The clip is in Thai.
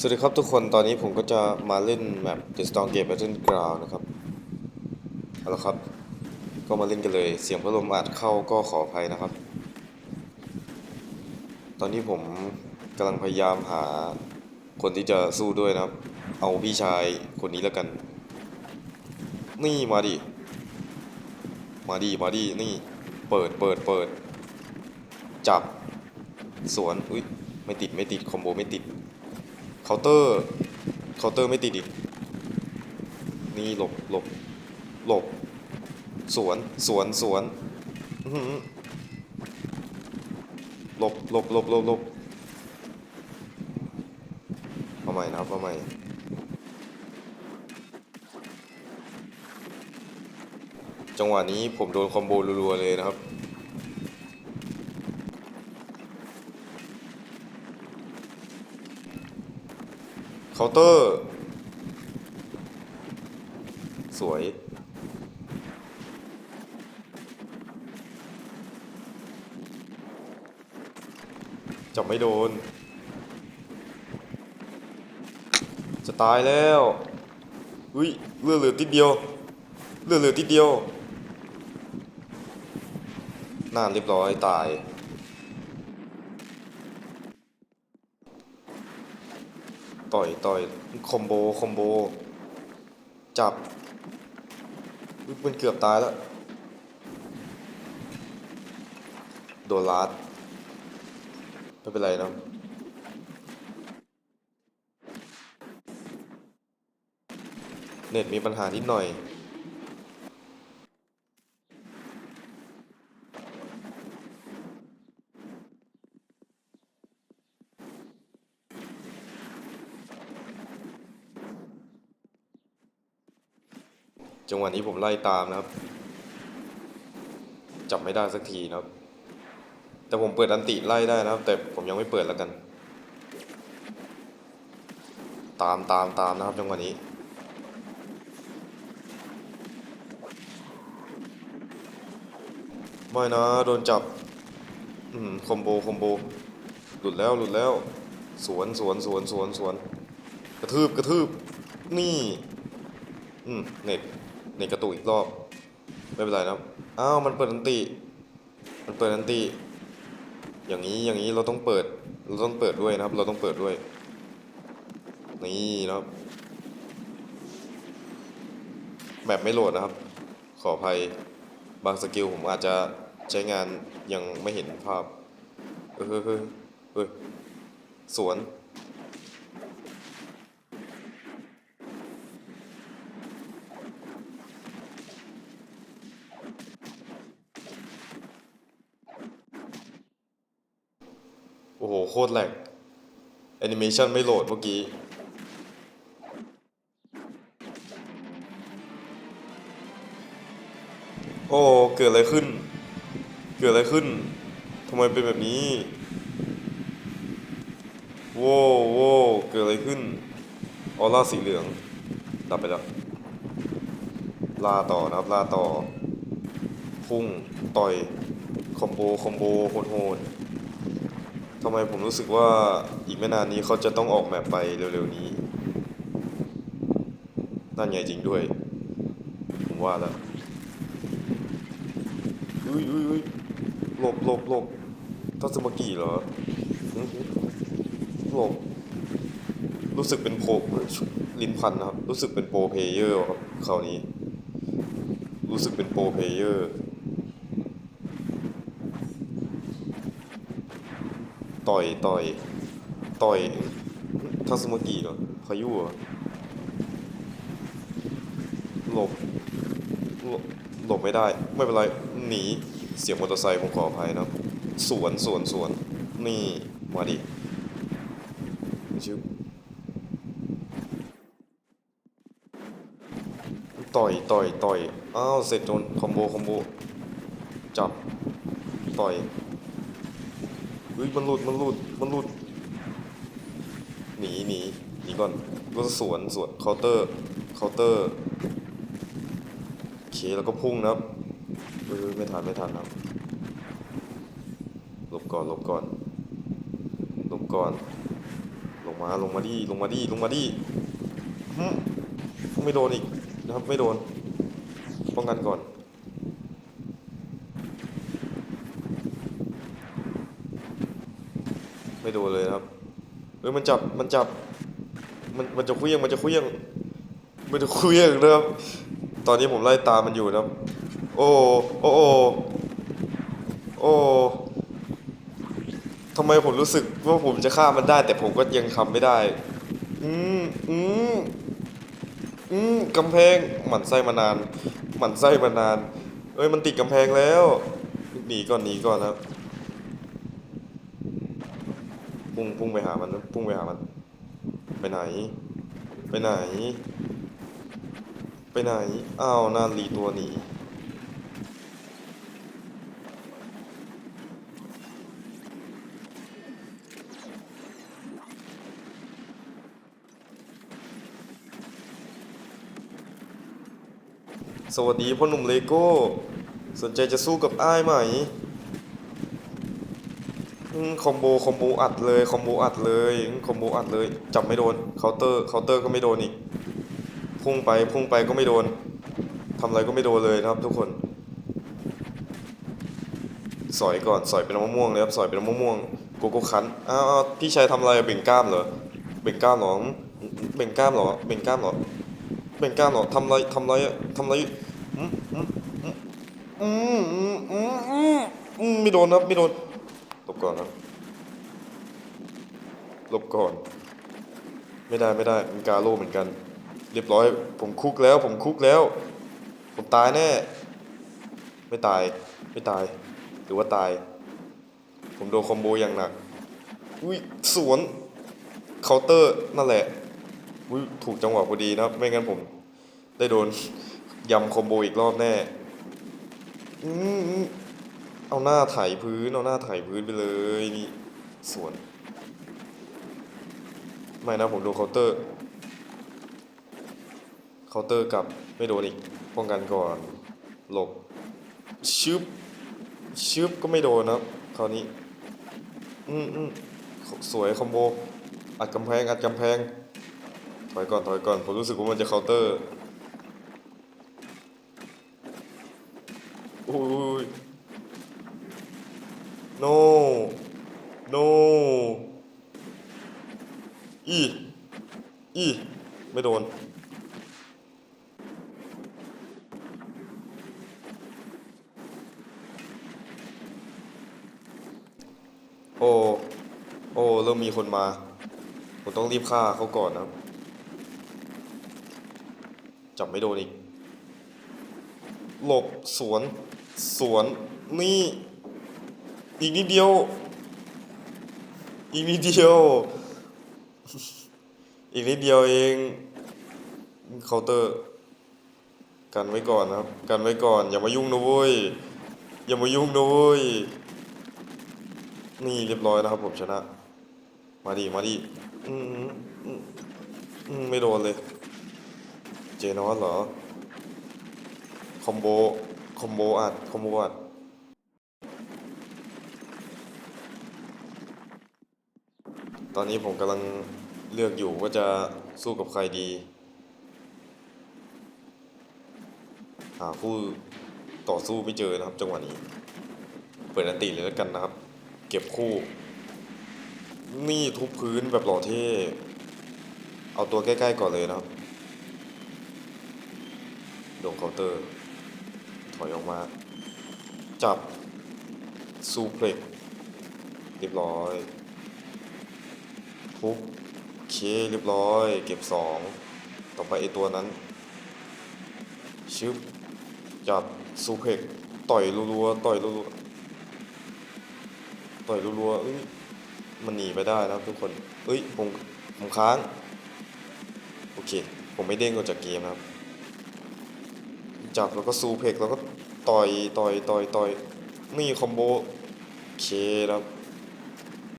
สวัสดีครับทุกคนตอนนี้ผมก็จะมาเล่นแมป The Storm Gate Battleground นะครับ เอาละครับ ก็มาเล่นกันเลย เสียงพัดลมอาจเข้าก็ขออภัยนะครับ ตอนนี้ผมกำลังพยายามหาคนที่จะสู้ด้วยนะครับ เอาพี่ชายคนนี้แล้วกัน นี่มาดิ มาดิ มาดิ นี่ เปิดเปิดเปิด จับ สวน อุ้ยไม่ติดไม่ติด คอมโบไม่ติด เคาน์เตอร์เคาน์เตอร์ไม่ติดอีกนี่หลบหลบหลบสวนสวนสวนอื้อหือหลบหลบหลบหลบหลบเอาใหม่นะครับเอาใหม่จังหวะนี้ผมโดนคอมโบรัวๆเลยนะครับ เคาน์เตอร์ สวย จับไม่โดน จะตายแล้วอุ้ยเลือดเหลือติดเดียวเลือดเหลือติดเดียว น่าเรียบร้อยตาย ต่อยต่อยคอมโบคอมโบ จับมันเกือบตายแล้ว โดนลัดไม่เป็นไรนะเน็ตมีปัญหานิดหน่อย จังหวะนี้ผมไล่ตามนะครับ จับไม่ได้สักทีนะครับ แต่ผมเปิดอันติไล่ได้นะครับ แต่ผมยังไม่เปิดแล้วกัน ตามตามตามนะครับจังหวะนี้ไม่นะโดนจับ อืมคอมโบคอมโบ หลุดแล้วหลุดแล้ว สวนสวนสวนสวนสวน กระทืบกระทืบ นี่ อืมเน็ต เน็ตกระตุกอีกรอบ ไม่เป็นไรนะอ้าวมันเปิดอันติ มันเปิดอันติ อย่างนี้อย่างนี้เราต้องเปิด เราต้องเปิดด้วยนะครับ เราต้องเปิดด้วย นี่นะครับแบบไม่โหลดนะครับ ขออภัยบางสกิลผมอาจจะใช้งานยังไม่เห็นภาพ เออเฮ้ยเฮ้ยสวน โอ้โห โคตรแหลกแอนิเมชันไม่โหลดเมื่อกี้ โอ้ เกิดอะไรขึ้น เกิดอะไรขึ้นทำไมเป็นแบบนี้โว้วโว้วเกิดอะไรขึ้น ออร่าสีเหลือง ดับไปแล้วล่าต่อนะครับล่าต่อ พุ่ง ต่อย คอมโบ คอมโบโหดๆ ทำไมผมรู้สึกว่าอีกไม่นานนี้เขาจะต้องออกแมปไปเร็วๆนี้ นั่นไงจริงด้วย ผมว่าแล้วอุ้ยอุ้ยอุ้ยหลบหลบหลบทัศมากิเหรออื้อหือหลบรู้สึกเป็นโปรลินพันนะครับ รู้สึกเป็นโปรเพเยอร์ครับคราวนี้ รู้สึกเป็นโปรเพเยอร์ ต่อยต่อยต่อยทัศมกิเหรอพายุเหรอหลบหลบหลบไม่ได้ ไม่เป็นไร หนี เสียงมอเตอร์ไซค์ผมขออภัยนะ สวนสวนสวน นี่ มาดิชิบต่อยต่อยต่อย อ้าว เสร็จโดนคอมโบ คอมโบ จับ ต่อย เฮ้ยมันหลุดมันหลุดมันหลุดหนีหนีหนีก่อนก็สวนสวนเคาน์เตอร์เคาน์เตอร์โอเคแล้วก็พุ่งนะครับเออไม่ทันไม่ทันครับหลบก่อนหลบก่อนหลบก่อนลบมาลงมาดิลงมาดิลงมาดิหึไม่โดนอีกนะครับไม่โดนป้องกันก่อน ไม่โดนเลยครับเอ้ยมันจับมันจับมันมันจะคลี้ยงมันจะคลี้ยงมันจะคลี้ยงนะครับตอนนี้ผมไล่ตามมันอยู่นะครับ โอ้โอ้โอ้โอ้ทำไมผมรู้สึกว่าผมจะฆ่ามันได้ แต่ผมก็ยังทำไม่ได้ อืมอืมอืมกำแพงหมันไส้มานาน หมันไส้มานาน เอ้ยมันติดกำแพงแล้วหนีก่อนหนีก่อนนะครับ พุ่งพุ่งไปหามันนะพุ่งไปหามัน ไปไหน ไปไหน ไปไหน อ้าวนาลีตัวหนีสวัสดีพ่อหนุ่มเลโก้ สนใจจะสู้กับอ้ายไหม คอมโบคอมโบอัดเลยคอมโบอัดเลยคอมโบอัดเลยจับไม่โดนเคาน์เตอร์เคาน์เตอร์ก็ไม่โดนอีกพุ่งไปพุ่งไปก็ไม่โดนทำอะไรก็ไม่โดนเลยนะครับทุกคน สอยก่อนสอยเป็นมะม่วงเลยครับสอยเป็นมะม่วงโกโก้คันอ้าวอ้าพี่ชายทำอะไรเบ่งกล้ามเหรอเบ่งกล้ามเหรอเบ่งกล้ามเหรอเบ่งกล้ามเหรอเบ่งกล้ามเหรอทำอะไรทำอะไรทำอะไรอืมอืมอืมอืมอืมไม่โดนครับไม่โดน ก่อนครับหลบก่อน ไม่ได้ไม่ได้มันกาโลเหมือนกัน เรียบร้อย ผมคุกแล้ว ผมคุกแล้ว ผมตายแน่ ไม่ตาย ไม่ตาย หรือว่าตาย ผมโดนคอมโบอย่างหนัก อุ้ยสวนเคาน์เตอร์นั่นแหละอุ้ยถูกจังหวะพอดีนะไม่งั้นผมได้โดนยำคอมโบอีกรอบแน่ อืม เอาหน้าไถพื้น เอาหน้าไถพื้นไปเลยนี่สวน ไม่นะผมโดนเคาน์เตอร์ เคาน์เตอร์กลับไม่โดนอีก ป้องกันก่อน หลบ ชึบ ชึบก็ไม่โดนนะครับคราวนี้ อืมอืมสวยคอมโบ อัดกำแพง อัดกำแพง ถอยก่อน ถอยก่อน ผมรู้สึกว่ามันจะเคาน์เตอร์ โอ้ย no no อีอีไม่โดน โอ้ โอ้ เริ่มมีคนมา ผมต้องรีบฆ่าเขาก่อนนะจับไม่โดนอีก หลบสวน สวน นี่ อีกนิดเดียว อีกนิดเดียว อีกนิดเดียวเองเคาน์เตอร์ กันไว้ก่อนนะครับ กันไว้ก่อน อย่ามายุ่งนะเว้ย อย่ามายุ่งนะเว้ย นี่เรียบร้อยนะครับผมชนะ มาดิ มาดิ อืมอืมอืมไม่โดนเลย เจนอสเหรอ คอมโบ คอมโบอัด คอมโบอัด อนนี้ผมกำลังเลือกอยู่ว่าจะสู้กับใครดี หาคู่ต่อสู้ไม่เจอนะครับจังหวะนี้ เปิดอันติเลยแล้วกันนะครับ เก็บคู่ นี่ทุบพื้นแบบหล่อเท่ เอาตัวใกล้ๆก่อนเลยนะครับโดนเคาน์เตอร์ ถอยออกมา จับซูเพล็กเรียบร้อย ทุบโอเคเรียบร้อย เก็บสองต่อไปไอตัวนั้น ชึบจับซูเพ็กต่อยรัวๆต่อยรัวๆต่อยรัวๆเอ้ยมันหนีไปได้นะครับทุกคน เอ้ยผมผมค้าง โอเค ผมไม่เด้งออกจากเกมนะครับ จับแล้วก็ซูเพกแล้วก็ต่อยต่อยต่อยต่อยนี่คอมโบ โอเคครับ